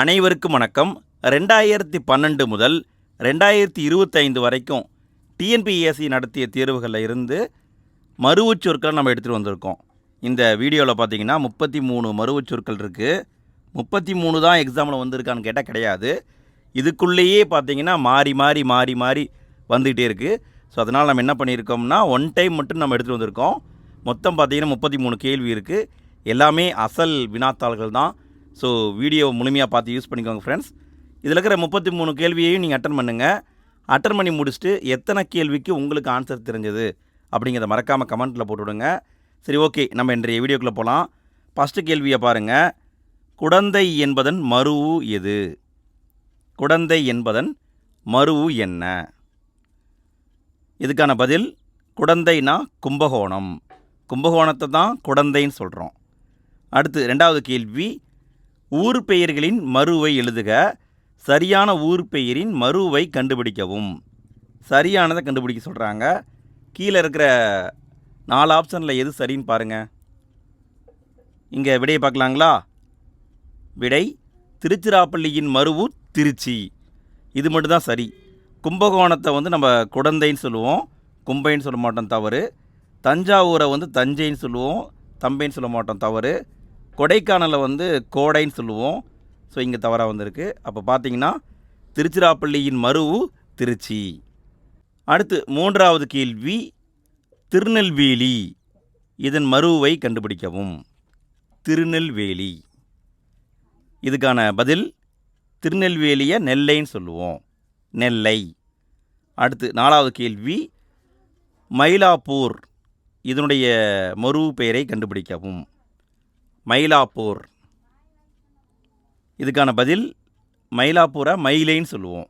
அனைவருக்கும் வணக்கம். ரெண்டாயிரத்தி பன்னெண்டு முதல் ரெண்டாயிரத்தி இருபத்தைந்து வரைக்கும் டிஎன்பிஎஸ்சி நடத்திய தேர்வுகளில் இருந்து மருவுச்சொற்கள் நம்ம எடுத்துகிட்டு வந்திருக்கோம். இந்த வீடியோவில் பார்த்தீங்கன்னா முப்பத்தி மூணு மறுவுச்சொற்கள் இருக்குது முப்பத்தி மூணு தான் எக்ஸாமில் வந்திருக்கான்னு கேட்டால் கிடையாது. இதுக்குள்ளேயே பார்த்தீங்கன்னா மாறி மாறி மாறி மாறி வந்துக்கிட்டே இருக்குது ஸோ அதனால் நம்ம என்ன பண்ணியிருக்கோம்னா ஒன் டைம் மட்டும் நம்ம எடுத்துகிட்டு வந்திருக்கோம். மொத்தம் பார்த்தீங்கன்னா முப்பத்தி மூணு கேள்வி இருக்குது எல்லாமே அசல் வினாத்தாள்கள் தான். ஸோ வீடியோ முழுமையாக பார்த்து யூஸ் பண்ணிக்கோங்க ஃப்ரெண்ட்ஸ் இதில் இருக்கிற முப்பத்தி மூணு கேள்வியையும் நீங்கள் அட்டன் பண்ணுங்கள் அட்டன் பண்ணி முடிச்சுட்டு எத்தனை கேள்விக்கு உங்களுக்கு ஆன்சர் தெரிஞ்சது அப்படிங்கிறத மறக்காமல் கமெண்ட்டில் போட்டுவிடுங்க சரி ஓகே நம்ம இன்றைய வீடியோக்குள்ளே போகலாம் ஃபஸ்ட்டு கேள்வியை பாருங்கள் குடந்தை என்பதன் மருவு எது? குடந்தை என்பதன் மருவு என்ன? இதுக்கான பதில் குடந்தைனா கும்பகோணம். கும்பகோணத்தை தான் குடந்தைன்னு சொல்கிறோம் அடுத்து ரெண்டாவது கேள்வி ஊர் பெயர்களின் மறுவை எழுதுக. சரியான ஊர் பெயரின் மறுவை கண்டுபிடிக்கவும். சரியானதை கண்டுபிடிக்க சொல்கிறாங்க கீழே இருக்கிற நாலு ஆப்ஷனில் எது சரின்னு பாருங்கள் இங்கே விடையை பார்க்கலாங்களா? விடை திருச்சிராப்பள்ளியின் மறுவூர் திருச்சி. இது மட்டும்தான் சரி. கும்பகோணத்தை வந்து நம்ம குடந்தைன்னு சொல்லுவோம். கும்பைன்னு சொல்ல மாட்டோம் தவறு. தஞ்சாவூரை வந்து தஞ்சைன்னு சொல்லுவோம். தம்பைன்னு சொல்ல மாட்டோம் தவறு. கொடைக்கானலை வந்து கோடைன்னு சொல்லுவோம். ஸோ இங்கே தவறாக வந்திருக்கு. அப்போ பார்த்தீங்கன்னா திருச்சிராப்பள்ளியின் மருவு திருச்சி. அடுத்து மூன்றாவது கேள்வி திருநெல்வேலி இதன் மருவை கண்டுபிடிக்கவும். திருநெல்வேலி. இதுக்கான பதில் திருநெல்வேலியை நெல்லைன்னு சொல்லுவோம். நெல்லை. அடுத்து நாலாவது கேள்வி மயிலாப்பூர் இதனுடைய மறு பெயரை கண்டுபிடிக்கவும். மயிலாப்பூர். இதுக்கான பதில் மயிலாப்பூரை மயிலைன்னு சொல்லுவோம்.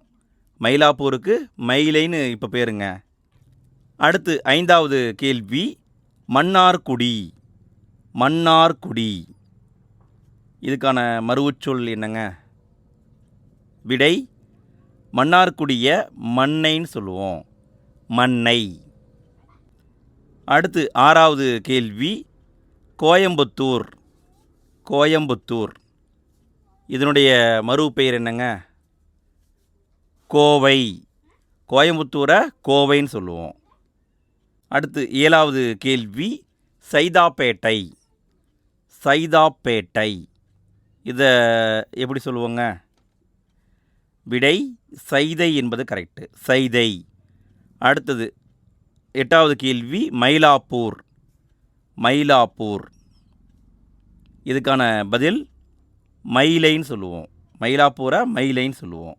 மயிலாப்பூருக்கு மயிலைன்னு இப்போ பேருங்க. அடுத்து ஐந்தாவது கேள்வி மன்னார்குடி. மன்னார்குடி. இதுக்கான மறுவுச்சொல் என்னங்க? விடை மன்னார்குடிய மண்ணைன்னு சொல்லுவோம். மண்ணை. அடுத்து ஆறாவது கேள்வி கோயம்புத்தூர். கோயம்புத்தூர். இதனுடைய மறு பெயர் என்னங்க? கோவை. கோயம்புத்தூரை கோவைன்னு சொல்லுவோம். அடுத்து ஏழாவது கேள்வி சைதாப்பேட்டை. சைதாப்பேட்டை. இதை எப்படி சொல்லுவோங்க? விடை சைதை என்பது கரெக்டு. சைதை. அடுத்தது எட்டாவது கேள்வி மயிலாப்பூர். மயிலாப்பூர். இதுக்கான பதில் மயிலைன்னு சொல்லுவோம். மயிலாப்பூரை மயிலைன்னு சொல்லுவோம்.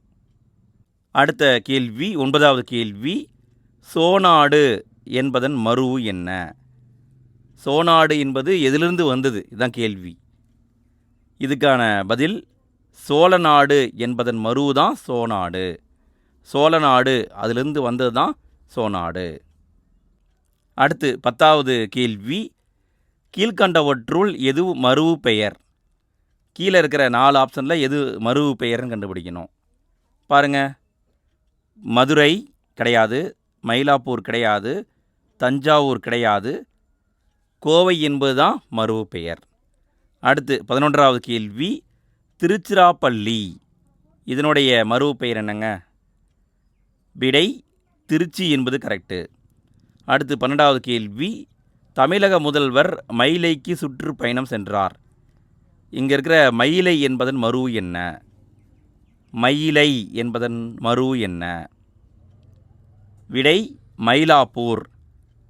அடுத்த கேள்வி ஒன்பதாவது கேள்வி சோனாடு என்பதன் மறு என்ன? சோனாடு என்பது எதிலிருந்து வந்தது? இதுதான் கேள்வி. இதுக்கான பதில் சோழநாடு என்பதன் மறு தான் சோநாடு சோழநாடு அதிலிருந்து வந்தது தான் சோநாடு அடுத்து பத்தாவது கேள்வி கீழ்கண்டவற்றுள் எது மறுவு பெயர்? கீழே இருக்கிற நாலு ஆப்ஷனில் எது மறுவு பெயர்னு கண்டுபிடிக்கணும். பாருங்கள் மதுரை கிடையாது மயிலாப்பூர் கிடையாது தஞ்சாவூர் கிடையாது. கோவை என்பது தான் மருவு பெயர். அடுத்து பதினொன்றாவது கேள்வி. திருச்சிராப்பள்ளி. இதனுடைய மறுவு பெயர் என்னங்க? விடை திருச்சி என்பது கரெக்டு அடுத்து பன்னெண்டாவது கேள்வி. தமிழக முதல்வர் மயிலைக்கு சுற்றுப்பயணம் சென்றார். இங்கே இருக்கிற மயிலை என்பதன் மறு என்ன? மயிலை என்பதன் மறு என்ன? விடை மயிலாப்பூர்.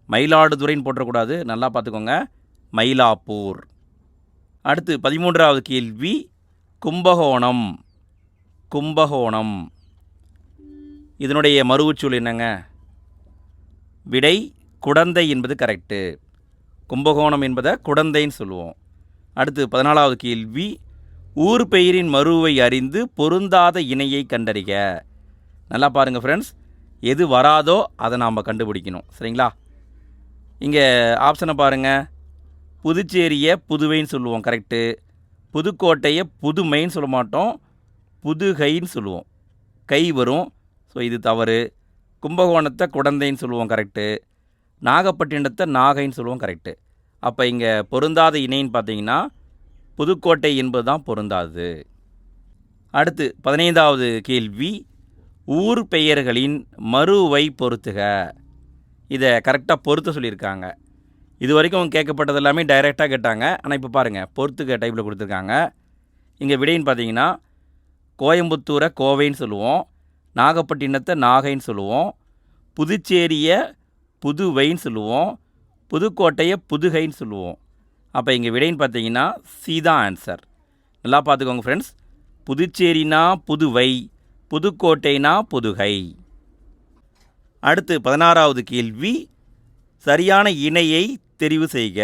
மயிலாடுதுறைன்னு போட்டக்கூடாது நல்லா பார்த்துக்கோங்க. மயிலாப்பூர். அடுத்து பதிமூன்றாவது கேள்வி கும்பகோணம். கும்பகோணம். இதனுடைய மறுவுச்சொல் என்னங்க? விடை குடந்தை என்பது கரெக்டு கும்பகோணம் என்பதை குடந்தைன்னு சொல்லுவோம். அடுத்து பதினாலாவது கேள்வி ஊர் பெயரின் மருவை அறிந்து பொருந்தாத இணையை கண்டறிக. நல்லா பாருங்கள் ஃப்ரெண்ட்ஸ் எது வராதோ அதை நாம் கண்டுபிடிக்கணும். சரிங்களா? இங்கே ஆப்ஷனை பாருங்கள் புதுச்சேரியை புதுவைன்னு சொல்லுவோம் கரெக்டு புதுக்கோட்டையை புதுமைன்னு சொல்ல மாட்டோம். புதுகைன்னு சொல்லுவோம். கை வரும். ஸோ இது தவறு. கும்பகோணத்தை குடந்தைன்னு சொல்லுவோம் கரெக்டு நாகப்பட்டினத்தை நாகைன்னு சொல்லுவோம் கரெக்டு அப்போ இங்கே பொருந்தாத இணைன்னு பார்த்தீங்கன்னா புதுக்கோட்டை என்பது தான் பொருந்தாது அடுத்து பதினைந்தாவது கேள்வி ஊர் பெயர்களின் மறுவை பொறுத்துக இதை கரெக்டாக பொருத்த சொல்லியிருக்காங்க. இது வரைக்கும் கேட்கப்பட்டது எல்லாமே டைரெக்டாக கேட்டாங்க. ஆனால் இப்போ பாருங்கள் பொறுத்துக்க டைப்பில் கொடுத்துருக்காங்க. இங்கே விடைன்னு பார்த்தீங்கன்னா கோயம்புத்தூரை கோவைன்னு சொல்லுவோம் நாகப்பட்டினத்தை நாகைன்னு சொல்லுவோம் புதுச்சேரியை புதுவைன்னு சொல்லுவோம். புதுக்கோட்டையை புதுகைன்னு சொல்லுவோம். அப்போ இங்கே விடைன்னு பார்த்தீங்கன்னா சி தான் ஆன்சர் நல்லா பார்த்துக்கோங்க ஃப்ரெண்ட்ஸ் புதுச்சேரினா புதுவை புதுக்கோட்டைனா புதுகை. அடுத்து பதினாறாவது கேள்வி. சரியான இணையை தெரிவு செய்க.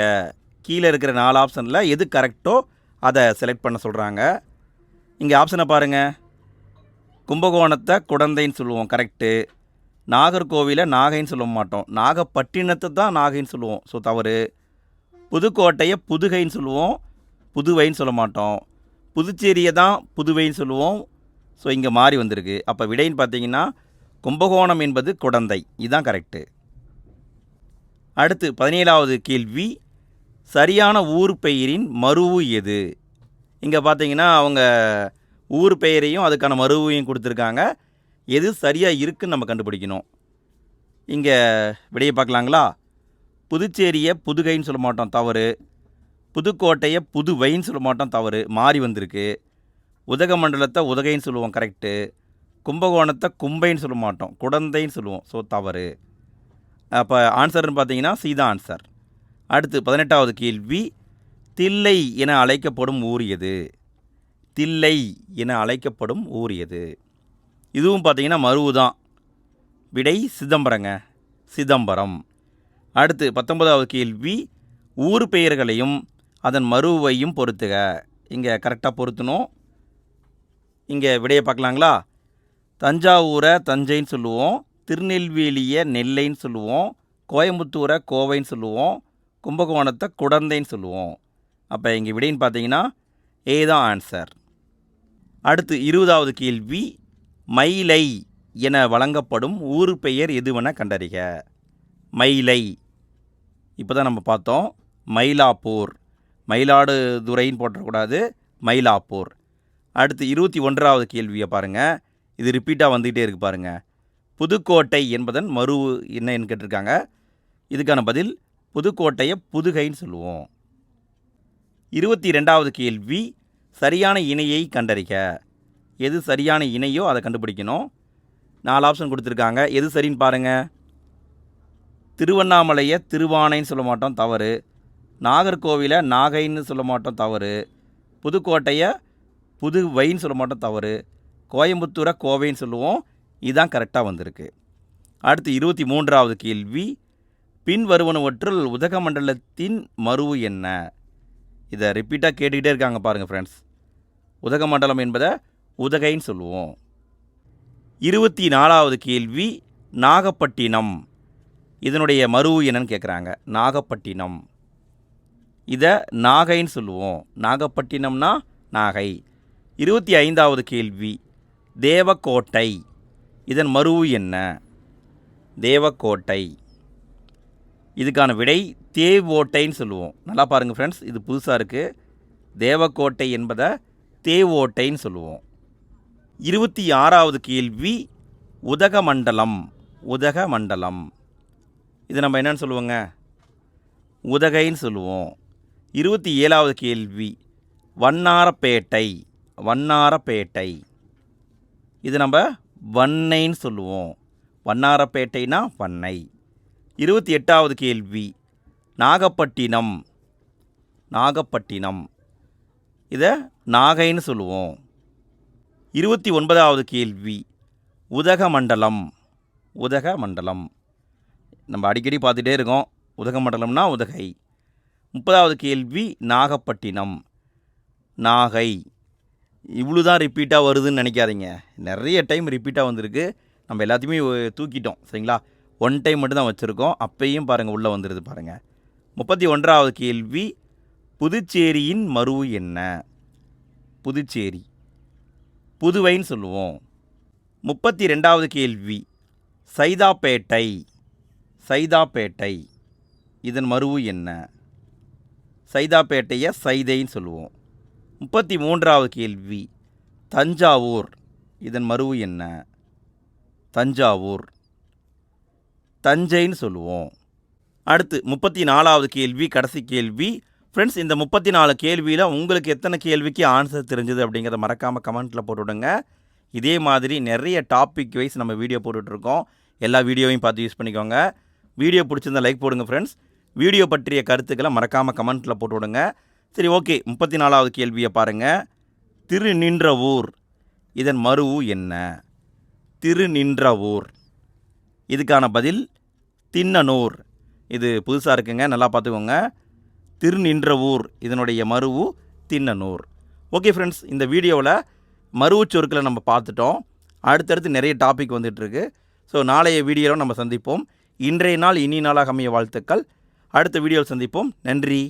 கீழே இருக்கிற நாலு ஆப்ஷனில் எது கரெக்டோ அதை செலக்ட் பண்ண சொல்கிறாங்க இங்கே ஆப்ஷனை பாருங்கள் கும்பகோணத்தை குடந்தைன்னு சொல்லுவோம் கரெக்டு நாகர்கோவிலை நாகைன்னு சொல்ல மாட்டோம். நாகப்பட்டினத்தை தான் நாகைன்னு சொல்லுவோம். ஸோ தவறு. புதுக்கோட்டையை புதுகைன்னு சொல்லுவோம். புதுவைன்னு சொல்ல மாட்டோம். புதுச்சேரியை தான் புதுவைன்னு சொல்லுவோம். ஸோ இங்கே மாறி வந்திருக்கு. அப்போ விடைன்னு பார்த்தீங்கன்னா கும்பகோணம் என்பது குடந்தை. இதுதான் கரெக்டு அடுத்து பதினேழாவது கேள்வி. சரியான ஊர் பெயரின் மருவு எது? இங்கே பார்த்தீங்கன்னா அவங்க ஊர் பெயரையும் அதுக்கான மருவையும் கொடுத்துருக்காங்க. எது சரியாக இருக்குன்னு நம்ம கண்டுபிடிக்கணும். இங்கே விடையை பார்க்கலாங்களா? புதுச்சேரியை புதுகைன்னு சொல்ல மாட்டோம் தவறு. புதுக்கோட்டையை புதுவைன்னு சொல்ல மாட்டோம் தவறு. மாறி வந்திருக்கு. உதகமண்டலத்தை உதகைன்னு சொல்லுவோம் கரெக்டு கும்பகோணத்தை கும்பைன்னு சொல்ல மாட்டோம் குடந்தைன்னு சொல்லுவோம் ஸோ தவறு. அப்போ ஆன்சர்னு பார்த்தீங்கன்னா சீதா ஆன்சர் அடுத்து பதினெட்டாவது கேள்வி தில்லை என அழைக்கப்படும் ஊர் எது? தில்லை என அழைக்கப்படும் ஊர் எது? இதுவும் பார்த்தீங்கன்னா மருவு தான். விடை சிதம்பரங்க. சிதம்பரம். அடுத்து பத்தொன்பதாவது கேள்வி. ஊர் பெயர்களையும் அதன் மருவையும் பொறுத்துக இங்கே கரெக்டாக பொருத்தணும். இங்கே விடையை பார்க்கலாங்களா? தஞ்சாவூரை தஞ்சைன்னு சொல்லுவோம். திருநெல்வேலியை நெல்லைன்னு சொல்லுவோம். கோயம்புத்தூரை கோவைன்னு சொல்லுவோம். கும்பகோணத்தை குடந்தைன்னு சொல்லுவோம். அப்போ இங்கே விடைன்னு பார்த்தீங்கன்னா ஏ தான் ஆன்சர் அடுத்து இருபதாவது கேள்வி. மயிலை என வழங்கப்படும் ஊர் பெயர் எதுவென கண்டறிக. மயிலை. இப்போ தான் நம்ம பார்த்தோம். மயிலாப்பூர். மயிலாடுதுறைன்னு போட்டக்கூடாது மயிலாப்பூர். அடுத்து இருபத்தி ஒன்றாவது கேள்வியை பாருங்கள் இது ரிப்பீட்டாக வந்துக்கிட்டே இருக்கு பாருங்கள் புதுக்கோட்டை என்பதன் மறு என்னன்னு கேட்டிருக்காங்க. இதுக்கான பதில் புதுக்கோட்டையை புதுகைன்னு சொல்லுவோம். இருபத்தி ரெண்டாவது கேள்வி சரியான இணையை கண்டறிக. எது சரியான இணையோ அதை கண்டுபிடிக்கணும். நாலு ஆப்ஷன் கொடுத்துருக்காங்க. எது சரின்னு பாருங்கள் திருவண்ணாமலையை திருவானைன்னு சொல்ல மாட்டோம் தவறு. நாகர்கோவிலை நாகைன்னு சொல்ல மாட்டோம் தவறு. புதுக்கோட்டையை புதுவைன்னு சொல்ல மாட்டோம் தவறு. கோயம்புத்தூரை கோவைன்னு சொல்லுவோம். இதுதான் கரெக்டாக வந்திருக்கு. அடுத்து இருபத்தி மூன்றாவது கேள்வி. பின்வருவனவற்றுள் உதகமண்டலத்தின் மருவு என்ன? இதை ரிப்பீட்டாக கேட்டுக்கிட்டே இருக்காங்க பாருங்கள் ஃப்ரெண்ட்ஸ் உதகமண்டலம் என்பதை உதகைன்னு சொல்லுவோம். இருபத்தி நாலாவது கேள்வி நாகப்பட்டினம். இதனுடைய மருவு என்னன்னு கேட்குறாங்க நாகப்பட்டினம். இதை நாகைன்னு சொல்லுவோம். நாகப்பட்டினம்னா நாகை. இருபத்தி ஐந்தாவது கேள்வி தேவக்கோட்டை. இதன் மருவு என்ன? தேவக்கோட்டை. இதுக்கான விடை தேவோட்டைன்னு சொல்லுவோம். நல்லா பாருங்கள் ஃப்ரெண்ட்ஸ் இது புதுசாக இருக்குது தேவக்கோட்டை என்பதை தேவோட்டைன்னு சொல்லுவோம். இருபத்தி ஆறாவது கேள்வி உதகமண்டலம் உதகமண்டலம் இது நம்ம என்னன்னு சொல்லுவோங்க? உதகைன்னு சொல்லுவோம். இருபத்தி ஏழாவது கேள்வி வண்ணாரப்பேட்டை வண்ணாரப்பேட்டை. இது நம்ம வன்னைன்னு சொல்லுவோம். வண்ணாரப்பேட்டைனா வன்னை. இருபத்தி எட்டாவது கேள்வி நாகப்பட்டினம் நாகப்பட்டினம். இதை நாகைன்னு சொல்லுவோம். இருபத்தி ஒன்பதாவது கேள்வி. உதகமண்டலம். உதகமண்டலம். நம்ம அடிக்கடி பார்த்துட்டே இருக்கோம். உதகமண்டலம்னா உதகை. முப்பதாவது கேள்வி நாகப்பட்டினம். நாகை. இவ்வளோ தான் ரிப்பீட்டாக வருதுன்னு நினைக்காதீங்க. நிறைய டைம் ரிப்பீட்டாக வந்திருக்கு. நம்ம எல்லாத்தையுமே தூக்கிட்டோம் சரிங்களா? ஒன் டைம் மட்டும் தான் வச்சுருக்கோம். அப்பையும் பாருங்கள் உள்ளே வந்துடுது பாருங்கள் முப்பத்தி ஒன்றாவது கேள்வி புதுச்சேரியின் மறு என்ன? புதுச்சேரி. புதுவைன்னு சொல்லுவோம். முப்பத்தி ரெண்டாவது கேள்வி. சைதாப்பேட்டை சைதாப்பேட்டை இதன் மருவு என்ன? சைதாப்பேட்டையை சைதைன்னு சொல்லுவோம். முப்பத்தி மூன்றாவது கேள்வி. தஞ்சாவூர் இதன் மருவு என்ன? தஞ்சாவூர். தஞ்சைன்னு சொல்லுவோம். அடுத்து முப்பத்தி நாலாவது கேள்வி கடைசி கேள்வி. ஃப்ரெண்ட்ஸ் இந்த முப்பத்தி நாலு கேள்வியில் உங்களுக்கு எத்தனை கேள்விக்கு ஆன்சர் தெரிஞ்சது அப்படிங்கிறத மறக்காமல் கமெண்ட்டில் போட்டுவிடுங்க இதே மாதிரி நிறைய டாபிக் வைஸ் நம்ம வீடியோ போட்டுட்ருக்கோம். எல்லா வீடியோவையும் பார்த்து யூஸ் பண்ணிக்கோங்க. வீடியோ பிடிச்சிருந்தா லைக் போடுங்க ஃப்ரெண்ட்ஸ் வீடியோ பற்றிய கருத்துக்களை மறக்காமல் கமெண்ட்டில் போட்டுவிடுங்க சரி ஓகே முப்பத்தி நாலாவது கேள்வியை பாருங்கள் திரு நின்ற ஊர் இதன் மறுவு என்ன? திரு நின்ற ஊர். இதுக்கான பதில் தின்னனூர். இது புதுசாக இருக்குங்க நல்லா பார்த்துக்கோங்க. திருநின்றவூர் இதனுடைய மருவு தின்னனூர். ஓகே ஃப்ரெண்ட்ஸ் இந்த வீடியோவில் மருவுச் சொற்களை நம்ம பார்த்துட்டோம். அடுத்தடுத்து நிறைய டாபிக் வந்துட்டுருக்கு. ஸோ நாளைய வீடியோவில் நம்ம சந்திப்போம். இன்றைய நாள் இனி நாளாக அமைய வாழ்த்துக்கள். அடுத்த வீடியோவில் சந்திப்போம். நன்றி.